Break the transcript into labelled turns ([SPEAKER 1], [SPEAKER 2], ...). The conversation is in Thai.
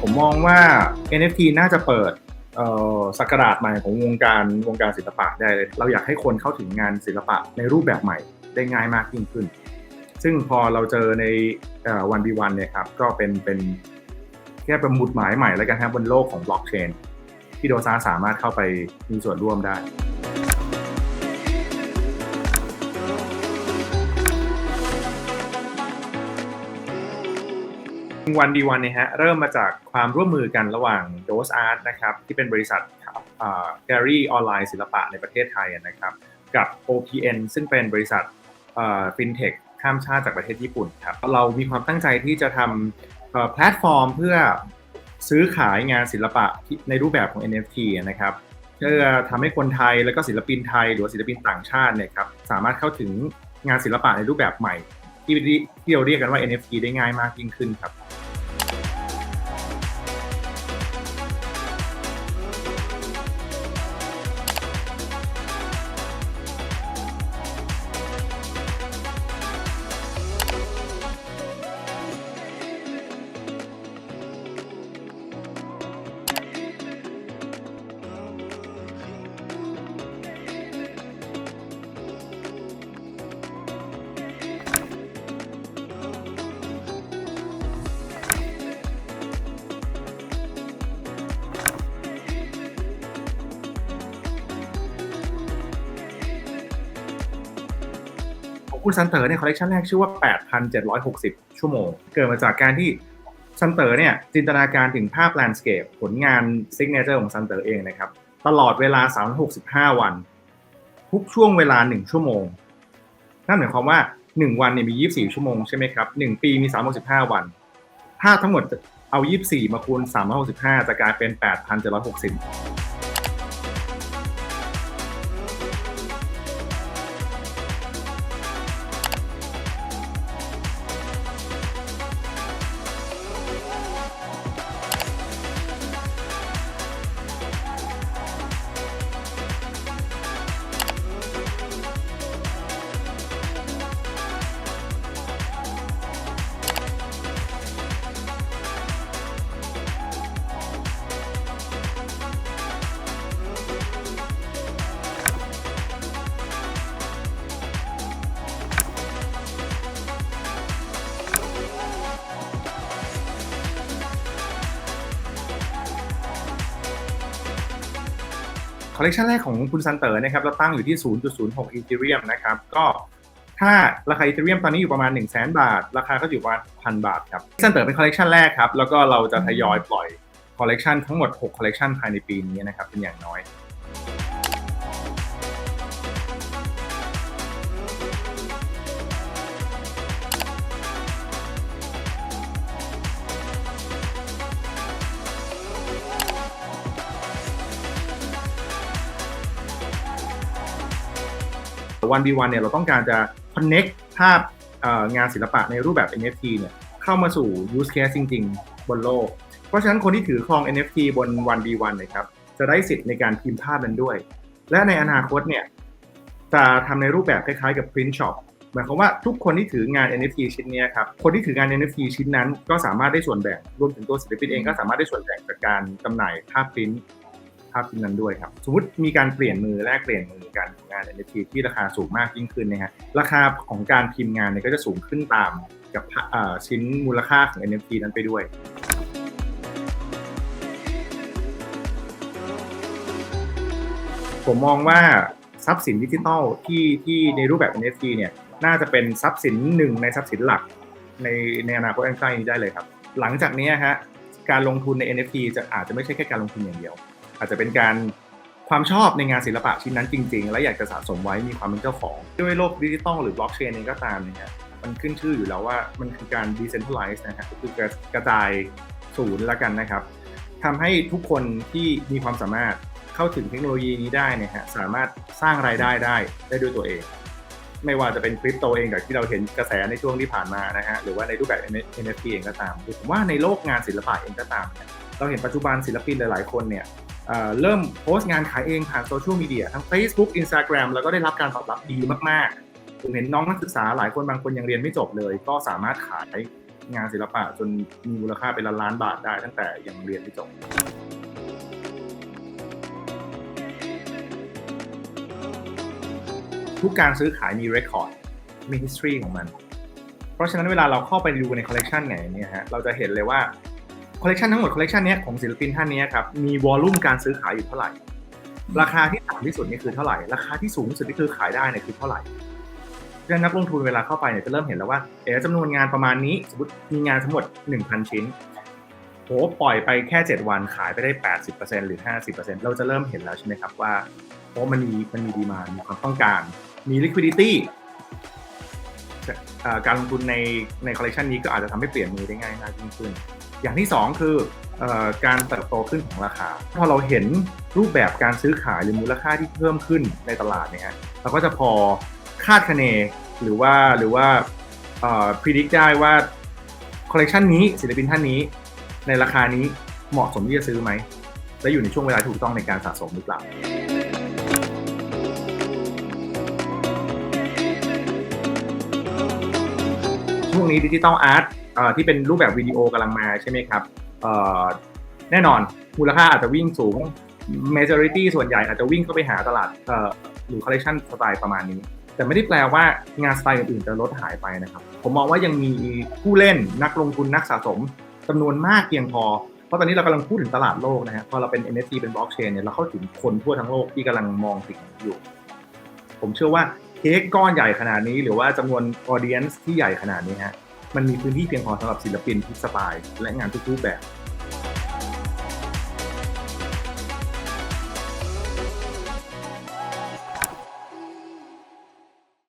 [SPEAKER 1] ผมมองว่า NFT น่าจะเปิดสักราชใหม่ของวงการวงการศิลปะได้เลย เราอยากให้คนเข้าถึงงานศิลปะในรูปแบบใหม่ได้ง่ายมากยิ่งขึ้น ซึ่งพอเราเจอในวันบีวันเนี่ยครับ ก็เป็นเป็นแค่ประมุดหมายใหม่แล้วกันครับบนโลกของบล็อกเชนที่โดซาสามารถเข้าไปมีส่วนร่วมได้ วันดีวันเนี่ยฮะเริ่มมาจากความร่วมมือกันระหว่าง Dose Art นะครับที่เป็นบริษัทแกลลี่ออนไลน์ศิลปะในประเทศไทยนะครับกับ OPN ซึ่งเป็นบริษัทฟินเทคข้ามชาติจากประเทศญี่ปุ่นครับเรามีความตั้งใจที่จะทำแพลตฟอร์มเพื่อซื้อขายงานศิลปะในรูปแบบของ NFT นะครับเพื่อทำให้คนไทยแล้วก็ศิลปินไทย หรือศิลปินต่างชาติเนี่ยครับสามารถเข้าถึงงานศิลปะในรูปแบบใหม่ ที่ที่เราเรียกกันว่า NFT ได้ง่ายมากยิ่งขึ้นครับ คุณซันเตอร์เนี่ยคอลเลคชันแรกชื่อว่า 8,760 ชั่วโมง เกิดมาจากการที่ซันเตอร์เนี่ยจินตนาการถึงภาพแลนด์สเคปผลงานซิกเนเจอร์ของซันเตอร์เองนะครับ ตลอดเวลา 365 วัน ทุกช่วงเวลา 1 ชั่วโมง นั่นหมายความว่า 1 วันเนี่ยมี 24 ชั่วโมงใช่ไหมครับ 1 ปีมี 365 วัน ถ้าทั้งหมดเอา 24 มาคูณ 365 จะกลายเป็น 8,760 คอลเลกชันแรกของคุณซันเตอร์นะครับเราตั้งอยู่ที่ 0.06อีเทเรียมนะครับก็ถ้าราคาอีเทเรียมตอนนี้อยู่ประมาณ 1 0 0 0 0แบาท ราคาก็อยู่ประมาณพันบาทครับซันเตอร์เป็นคอลเลกชันแรกครับแล้วก็เราจะทยอยปล่อยคอลเลกชันทั้งหมด 6 คอลเลกชันภายในปีนี้นะครับเป็นอย่างน้อย วันดีวันเนี่ยเราต้องการจะ connect ภาพงานศิลปะในรูปแบบ NFT เนี่ยเข้ามาสู่ use case จริง ๆ บนโลก เพราะฉะนั้นคนที่ถือครอง NFT บน1 b 1นะครับจะได้สิทธิ์ในการพิมพ์ภาพนั้นด้วย และในอนาคตเนี่ยจะทำในรูปแบบคล้ายๆกับ print shop หมายความว่าทุกคนที่ถืองาน NFT ชิ้นนี้ครับ คนที่ถืองาน NFT ชิ้นนั้นก็สามารถได้ส่วนแบ่ง รวมถึงตัวศิลปินเองก็สามารถได้ส่วนแบ่งจากการจำหน่ายภาพพิมพ์ ภาพชิ้นนั้นด้วยครับ สมมติมีการเปลี่ยนมือแลกเปลี่ยนมือกันงาน NFT ที่ราคาสูงมากยิ่งขึ้นนะฮะราคาของการพิมพ์งานเนี่ยก็จะสูงขึ้นตามกับชิ้นมูลค่าของ NFT นั้นไปด้วยผมมองว่าทรัพย์สินดิจิทัลที่ที่ในรูปแบบ NFT เนี่ยน่าจะเป็นทรัพย์สินหนึ่งในทรัพย์สินหลัก ในในอนาคตอันใกล้นี้ได้เลยครับ หลังจากนี้ฮะการลงทุนใน NFT จะอาจจะไม่ใช่แค่การลงทุนอย่างเดียว อาจจะเป็นการความชอบในงานศิลปะชิ้นนั้นจริง ๆ และอยากจะสะสมไว้มีความเป็นเจ้าของ ด้วยโลกดิจิตอลหรือบล็อกเชนเองก็ตามนี่ยมันขึ้นชื่ออยู่แล้วว่ามันคือการ decentralize นะครับก็คือกระจายศูนย์ละกันนะครับทำให้ทุกคนที่มีความสามารถเข้าถึงเทคโนโลยีนี้ได้นี่ยฮะสามารถสร้างรายได้ได้ได้ด้วยตัวเอง ไม่ว่าจะเป็นคริปโตเองแบบที่เราเห็นกระแสในช่วงที่ผ่านมานะฮะหรือว่าในรูปแบบ NFT เองก็ตามผมว่าในโลกงานศิลปะเองก็ตาม เราเห็นปัจจุบันศิลปินหลายๆคนเนี่ย เริ่มโพสต์งานขายเองผ่านโซเชียลมีเดียทั้ง Facebook Instagram แล้วก็ได้รับการตอบรับดีมากๆ ผมเห็นน้องนักศึกษาหลายคนบางคนยังเรียนไม่จบเลย ก็สามารถขายงานศิลปะจนมีมูลค่าเป็นล้านล้านบาทได้ตั้งแต่ยังเรียนไม่จบทุกการซื้อขายมีเรคคอร์ด มี history ของมัน เพราะฉะนั้นเวลาเราเข้าไปดูในคอลเลกชันไหนเนี่ยฮะ เราจะเห็นเลยว่า คอลเลกชันทั้งหมดคอลเลกชันนี้ของศิลปินท่านนี้ครับมีวอลลุ่มการซื้อขายอยู่เท่าไหร่ ราคาที่ต่ำที่สุดนี่คือเท่าไหร่ ราคาที่สูงที่สุดที่คือขายได้เนี่ยคือเท่าไหร่ดังนั้นนักลงทุนเวลาเข้าไปเนี่ยจะเริ่มเห็นแล้วว่าเอ๋จำนวนงานประมาณนี้สมมติมีงานทั้งหมด 1,000 ชิ้นโหปล่อยไปแค่ 7 วันขายไปได้ 80%หรือ 50%เราจะเริ่มเห็นแล้วใช่ไหมครับว่าเพราะมันมีมันมีดีมามีความต้องการมี liquidity การลงทุนในในคอลเลกชันนี้ก็อาจจะทำให้เปลี่ยนมือได้ง่ายมากยิ่งขึ้น อย่างที่ 2 คืออการเติบโตขึ้นของราคา พอเราเห็นรูปแบบการซื้อขายหรือมูลค่าที่เพิ่มขึ้นในตลาดเนี่ยเราก็จะพอคาดคะเนหรือว่าหรือว่าเอ่อ predict ได้ว่าคอลเลกชันนี้ศิลปินท่านนี้ ในราคานี้เหมาะสมที่จะซื้อไหม และอยู่ในช่วงเวลาถูกต้องในการสะสมหรือเปล่าช่วงนี้ดิจิตอลอาร์ต ที่เป็นรูปแบบวิดีโอกำลังมาใช่ไหมครับแน่นอนมูลค่าอาจจะวิ่งสูง majority ส่วนใหญ่อาจจะวิ่งเข้าไปหาตลาดหรือ collection สไตล์ประมาณนี้ แต่ไม่ได้แปลว่างานสไตล์อื่นๆจะลดหายไปนะครับ ผมมองว่ายังมีผู้เล่นนักลงทุนนักสะสมจำนวนมากเพียงพอ เพราะตอนนี้เรากำลังพูดถึงตลาดโลกนะฮะพอเราเป็น NFT เป็นบล็อกเชนเนี่ยเราเข้าถึงคนทั่วทั้งโลกที่กำลังมองสิ่งนี้อยู่ ผมเชื่อว่าเค้กก้อนใหญ่ขนาดนี้ หรือว่าจำนวนออเดียนซ์ที่ใหญ่ขนาดนี้ฮะ มันมีพื้นที่เพียงพอสำหรับศิลปินทุกสไตล์และงานทุกรูปแบบ